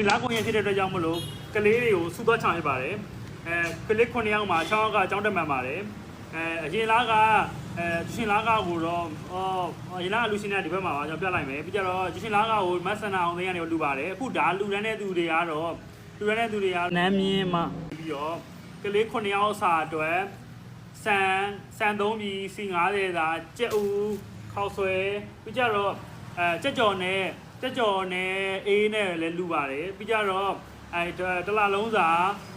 ဒီလာကုန်ရင်ဖြစ်တဲ့အတွက်ကြောင့်မလို့ကလေးတွေကိုစူသွားချောင်းရပါတယ်အဲကလေး9ယောက်မှာ6ယောက်ကအကြောင်းတက်မှန်ပါတယ်အဲအရင်လားကအဲရှင်လားကကိုတော့အော်အရင်လားကလူရှင်တဲ့ဒီဘက်မှာပါကျွန်တော်ပြလိုက်မယ်ပြီးကြတော့ရှင်လားကကိုမဆန္ဒအောင်သိန်းကနေလူပါတယ်အခုဒါလူရန်တဲ့သူတွေကတော့လူရန်တဲ့သူတွေကနမ်းမြင်းမှပြီးတော့ကလေး9ယောက်စာအတွက်စံစံသုံးပြီးစီ90သာကြက်ဦးခောက်ဆွဲပြီးကြတော့အဲကြက်ကြော်နဲ့ ကြက်ကြော်နဲ့အေးနဲ့လည်းလူပါတယ်ပြီးကြတော့အဲတလလုံးစာ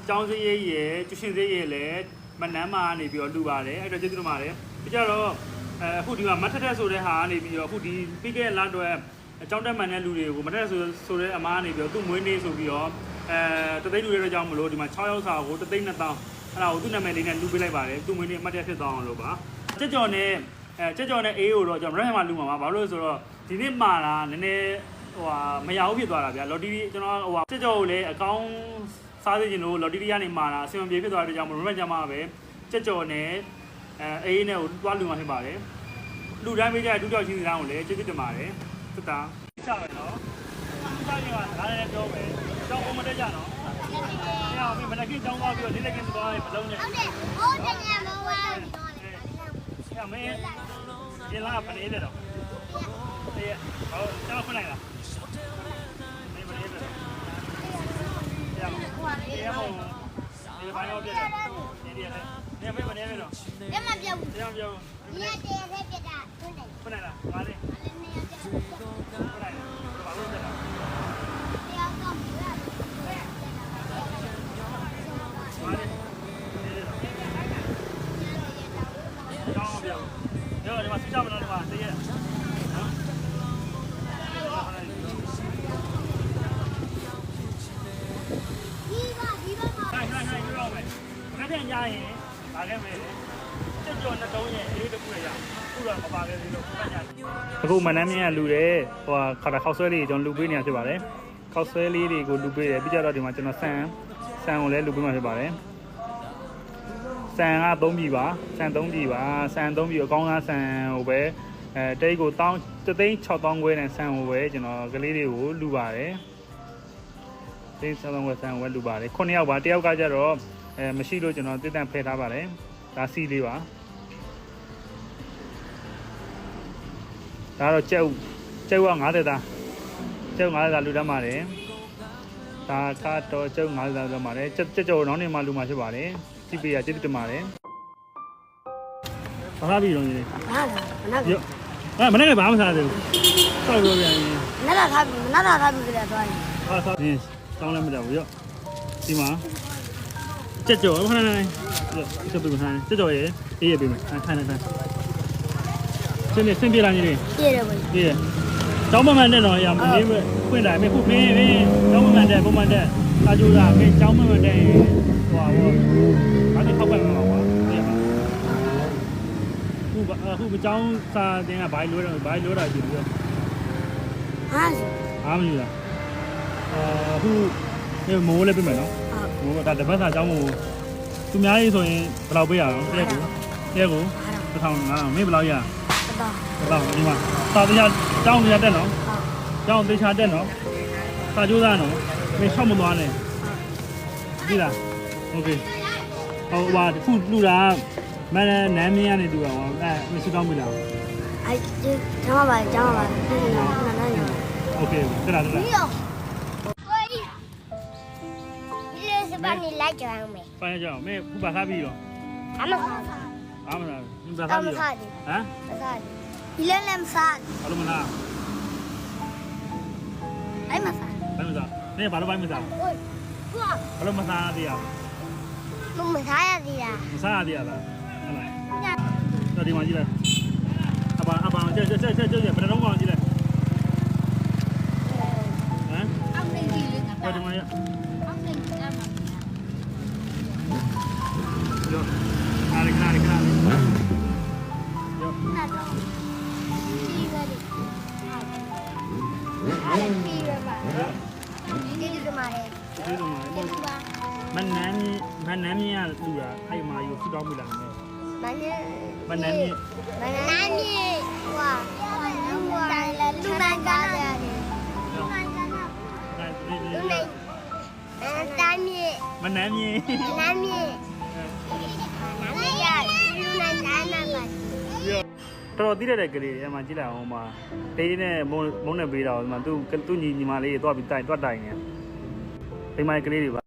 ចောင်းစည်းရိပ်ရယ်ကျရှင်စည်းရိပ်လည်းမနမ်းမာနေပြီးတော့လူပါတယ်အဲ့တော့ကျေးဇူးတင်ပါတယ်ပြီးကြတော့အဲအခုဒီမှာမတ်ထက်ထက်ဆိုတဲ့ဟာကနေပြီးတော့အခုဒီပြီးခဲ့တဲ့လအတွက်အကြောင်းတက်မှန်တဲ့လူတွေကိုမတ်ထက်ဆိုဆိုတဲ့အမားကနေပြီးတော့သူ့မွေးနေ့ဆိုပြီးတော့အဲတသိန်းလူတွေတော့ကြောင်းမလို့ဒီမှာ6ရောက်စာကိုတသိန်း2000အဲ့ဒါကိုသူ့နာမည်လေးနဲ့လူပေးလိုက်ပါတယ်သူ့မွေးနေ့အမှတ်တရဖြစ်သွားအောင်လို့ပါကြက်ကြော်နဲ့အဲကြက်ကြော်နဲ့အေးကိုတော့ကျွန်တော်မရက်မှာလူမှာပါဘာလို့လဲဆိုတော့ ဒီနေ့မှာလာနည်းနည်းဟိုဟာမရဘူးဖြစ်သွားတာဗျာလော်တီရီကျွန်တော်ဟိုဟာကြက်ကြော်ကိုလည်းအကောင်းစားစေချင်လို့လော်တီရီကနေမှာလာအဆင်မပြေဖြစ်သွားတဲ့ကြောင့်မလို့မရက်ကြမှာပဲကြက်ကြော်နဲ့အဲအေးနဲ့ကိုတွားလူမှာဖြစ်ပါတယ်လူတိုင်းပေးကြတဲ့ဒုတိယချင်းစီတိုင်းကိုလည်းကျေးဇူးတင်ပါတယ်သက်တာချပဲနော်စာရင်ကဒါလည်းပြောမယ်ကြောင်းဘုံမတက်ကြနော်။ညောင်ပြီမနက်ခင်းကြောင်းသွားပြီးတော့နေ့လည်ခင်းသွားရင်မလုံးနဲ့ဟုတ်တယ်ဟုတ်တယ်ညမဝါ။ညမင်းဒီလာပနေတယ်တော့။ ဒီဟောကျွန်တော်ဖွင့်လိုက်လား။မင်းပနေတယ်။ညမဒီရမောဒီဘာရောပြတယ်။ဒီဒီရတယ်။ညမင်းပနေတယ်တော့လက်မပြောဘူး။ညမပြောညတဲ့ရက်ပြတာတွန်းတယ်ဖွင့်လိုက်လား။ငါလေးလည်းနေရာတဲ့ဖွင့်လိုက်။ဘာလို့လဲလားတရားကောင်းပြီလား။ငါလေး။ဒီတော့ကြောင်းပြော။ရောဒီမှာစကြမ ခက်တဲ့ညရင်ပါခဲ့မယ်ကျွတ်ကျွတ်နှစ်တုံးရဲ့အေးတစ်ခုရခုတော့မပါခဲ့သေးလို့ခက်ညအခုမနမ်းမြင့်ကလူတယ်ဟိုခါတာခောက်ဆွဲလေးကျွန်တော်လူပေးနေတာဖြစ်ပါတယ်ခောက်ဆွဲလေးတွေကိုလူပေးတယ်ပြီးကြတော့ဒီမှာကျွန်တော်ဆန်ဆန်ကိုလည်းလူပေးမှာဖြစ်ပါတယ်ဆန်က3ပြီပါဆန်3ပြီပါဆန်3ပြီအကောင်းသားဆန်ဟိုပဲအဲတိတ်ကို1000 36000ခွဲနဲ့ဆန်ဟိုပဲကျွန်တော်ကလေးတွေကိုလူပါတယ်သိန်း7ဝက်ဆန်ဝက်လူပါတယ်9ယောက်ပါတယောက်ကကြတော့ အဲမရှိလို့ကျွန်တော်တည်တံ့ဖယ်ထားပါတယ်ဒါစီလေးပါဒါတော့ကြက်ဥကြက်ဥက90သားကြက်ဥ90သားလူတတ်ပါတယ်ဒါကတော့ကြက်ဥ90သားလူတတ်ပါတယ်ကြက်ကြက်ကြော်နောင်းနေမှလူမှဖြစ်ပါတယ်ကြည့်ပေးရကျေးဇူးတင်ပါတယ်ဘာသာပြီးတော့ညီလေးဟာမနာရောအဲမနေ့ကဘာမှမစားသေးဘူးစောက်ပြောပြန်ရင်နာတာထားပြီနာတာထားပြီကြတဲ့သွားရင်ဟာဆောက်ရင်တောင်းလည်းမတတ်ဘူးရောဒီမှာ ကြက်ကြော်ခဏနေကြက်ပြမထိုင်ကြက်ကြော်ရေအေးရပြီမယ်ထိုင်ထိုင်ထိုင်စင်းနေစင်းပြလာနေတယ်ပြည့်တယ်ဗျပြည့်တောင်းမမှန်တဲ့တော့ရမလေးဖွင့်တာမင်းခုမင်းမင်းတောင်းမမှန်တဲ့ပုံမှန်တဲ့စာကြိုးစားမင်းတောင်းမမှန်တဲ့ဟိုဟာဘောဘာလို့ထောက်ပတ်မှာကွာပြည့်ပါခုအခုမကြောင်းစာတင်ကဘာလို့လဲဘာလို့တာကြည့်ပြီးတော့ဟာအားမလို့လားအာအခုဒီမိုးလေးပြမယ်နော် ဟုတ် ဟိုဒါတပတ်စာအကြောင်းကိုသူများရေးဆိုရင်ဘယ်လောက်ပေးရအောင်တရက်ကိုတရက်ကိုတစ်ထောင်ငါမင်းဘယ်လောက်ရ တော့ ဘယ်လောက်ဒီမှာစာတရားတောင်းတရားတက်နော် ဟုတ် တောင်းသေချာတက်နော်စာကြိုးစားနော်မင်းရှောက်မသွားနဲ့ဒီလားโอเคဟိုဟာခုလူတာမနနမ်းမင်းကနေတူတာဟောအဲမရှိတော့မလား အဲ့ဒီကျမပါကျမပါဒီနာနာနာ โอเคတက်လာတက်လာ က်ကြအောင်မယ်ဖိုင်ကြအောင်မင်းခုပါထားပြီးတော့အမစားအားမလားမင်းပါထားပြီးတော့ဟမ်မစားဒီလည်းလည်းမစားဘာလို့မလားအဲ့မစားဘယ်မစားမင်းဘာလို့ဘိုင်းမစားဟိုကွာဘာလို့မစားသေးရမမစားရသေးတာမစားသေးရလားဟုတ်လားတော့ဒီမှာကြည့်လိုက်အပါအပါကျက်ကျက်ကျက်ကျက်ကျက်ဘယ်တော့မှကြည့်လိုက်ဟမ်အောင်နေပြီလေတော့ဒီမှာ ရောအားရခဏခဏရောနာတော့ဒီပဲဒီအဲ့ဒီပဲပါဒီဒီမှာလေဒီလိုမှာဒီမှာမနမ်းမနမ်းမြင်ရလူတာအဲ့မှာယူဆူတောင်းမိလာတယ်မနည်းမနမ်းမြင်မနည်းမြေဟွာဟွာလူမှန်ကလာတယ်လူမှန်ကလာတယ်လူမှန်ကလာအဲ့ဒီလူမှန်မနှမ်းမြင်နာမည်နာ တော်တော်တိရတဲ့ကလေးတွေအမှကြည့်လိုက်အောင်မှာတေးနဲ့မုံမုံနဲ့ပေးတာဟိုမှာသူသူညီညီမလေးတွေတွားပြီးတိုင်တွားတိုင်နေဒီမှာကလေးတွေပါ